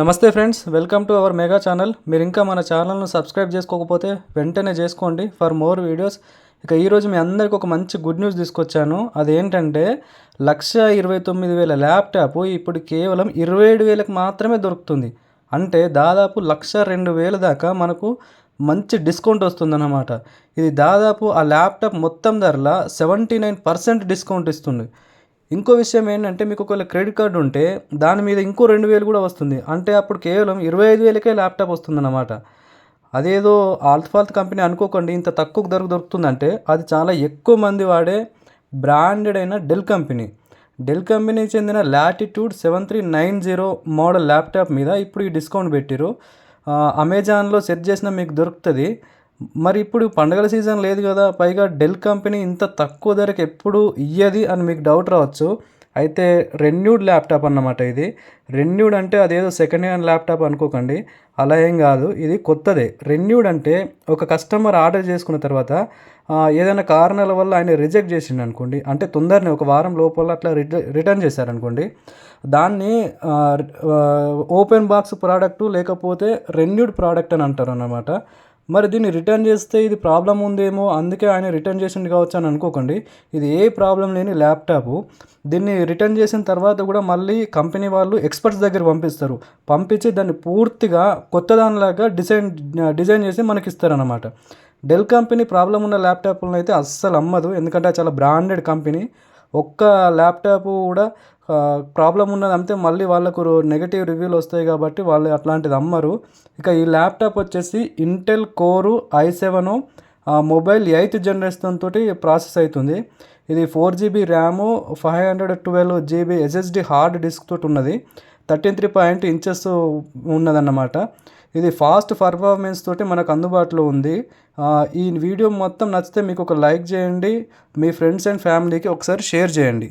నమస్తే friends welcome to our mega channel. మీరు ఇంకా మన ఛానల్ను సబ్స్క్రైబ్ చేసుకోకపోతే వెంటనే చేసుకోండి ఫర్ మోర్ వీడియోస్. ఇక ఈరోజు మీ అందరికి ఒక మంచి గుడ్ న్యూస్ తీసుకొచ్చాను. అదేంటంటే లక్ష ఇరవై తొమ్మిది వేల ల్యాప్టాప్ ఇప్పుడు కేవలం ఇరవై ఏడు వేలకు మాత్రమే దొరుకుతుంది. అంటే దాదాపు లక్ష రెండు వేల దాకా మనకు మంచి డిస్కౌంట్ వస్తుందన్నమాట. ఇది దాదాపు ఆ ల్యాప్టాప్ మొత్తం ధరల సెవెంటీ నైన్ పర్సెంట్ డిస్కౌంట్ ఇస్తుంది. ఇంకో విషయం ఏంటంటే మీకు ఒకవేళ క్రెడిట్ కార్డు ఉంటే దాని మీద ఇంకో రెండు వేలు కూడా వస్తుంది. అంటే అప్పుడు కేవలం ఇరవై ఐదు వేలకే ల్యాప్టాప్ వస్తుందన్నమాట. అదేదో ఆల్ఫాల్త్ కంపెనీ అనుకోకండి ఇంత తక్కువ ధరకు దొరుకుతుందంటే అది చాలా ఎక్కువ మంది వాడే బ్రాండెడ్ అయిన డెల్ కంపెనీ. డెల్ కంపెనీకి చెందిన Latitude seven three nine zero model laptop మీద ఇప్పుడు ఈ డిస్కౌంట్ పెట్టిరు అమెజాన్లో సెర్చ్ చేసిన మీకు దొరుకుతుంది. మరి ఇప్పుడు పండగల సీజన్ లేదు కదా పైగా డెల్ కంపెనీ ఇంత తక్కువ ధరకి ఎప్పుడు ఇయ్యది అని మీకు డౌట్ రావచ్చు. అయితే రెన్యూడ్ ల్యాప్టాప్ అన్నమాట ఇది. రెన్యూడ్ అంటే అదేదో సెకండ్ హ్యాండ్ ల్యాప్టాప్ అనుకోకండి. అలా ఏం కాదు ఇది కొత్తదే. రెన్యూడ్ అంటే ఒక కస్టమర్ ఆర్డర్ చేసుకున్న తర్వాత ఏదైనా కారణాల వల్ల ఆయన రిజెక్ట్ చేసిండు అనుకోండి. అంటే తొందరనే ఒక వారం లోపల అట్లా రిటర్న్ చేశారనుకోండి. దాన్ని ఓపెన్ బాక్స్ ప్రోడక్ట్ లేకపోతే రెన్యూడ్ ప్రోడక్ట్ అని అంటారు అన్నమాట మరి దీన్ని రిటర్న్ చేస్తే ఇది ప్రాబ్లం ఉందేమో అందుకే ఆయన రిటర్న్ చేసింది కావచ్చు అని అనుకోకండి. ఇది ఏ ప్రాబ్లం లేని ల్యాప్టాప్ దీన్ని రిటర్న్ చేసిన తర్వాత కూడా మళ్ళీ కంపెనీ వాళ్ళు ఎక్స్పర్ట్స్ దగ్గర పంపిస్తారు. పంపించి దాన్ని పూర్తిగా కొత్త దానిలాగా డిజైన్ డిజైన్ చేసి మనకి ఇస్తారనమాట డెల్ కంపెనీ ప్రాబ్లం ఉన్న ల్యాప్టాప్లను అయితే అస్సలు అమ్మదు. ఎందుకంటే చాలా బ్రాండెడ్ కంపెనీ ఒక్క ల్యాప్టాప్ కూడా ప్రాబ్లం ఉన్నది అంతే మళ్ళీ వాళ్ళకు నెగటివ్ రివ్యూలు వస్తాయి కాబట్టి వాళ్ళు అట్లాంటిది అమ్మరు. ఇక ఈ ల్యాప్టాప్ వచ్చేసి Intel core I seven mobile eighth generation తోటి ప్రాసెస్ అవుతుంది ఇది four GB RAM five hundred twelve GB SSD hard disk తోటి ఉన్నది. థర్టీన్ త్రీ పాయింట్ ఇంచెస్ ఉన్నదన్నమాట. ఇది ఫాస్ట్ పర్ఫార్మెన్స్ తోటి మనకు అందుబాటులో ఉంది. ఈ వీడియో మొత్తం నచ్చితే మీకు ఒక లైక్ చేయండి. మీ ఫ్రెండ్స్ అండ్ ఫ్యామిలీకి ఒకసారి షేర్ చేయండి.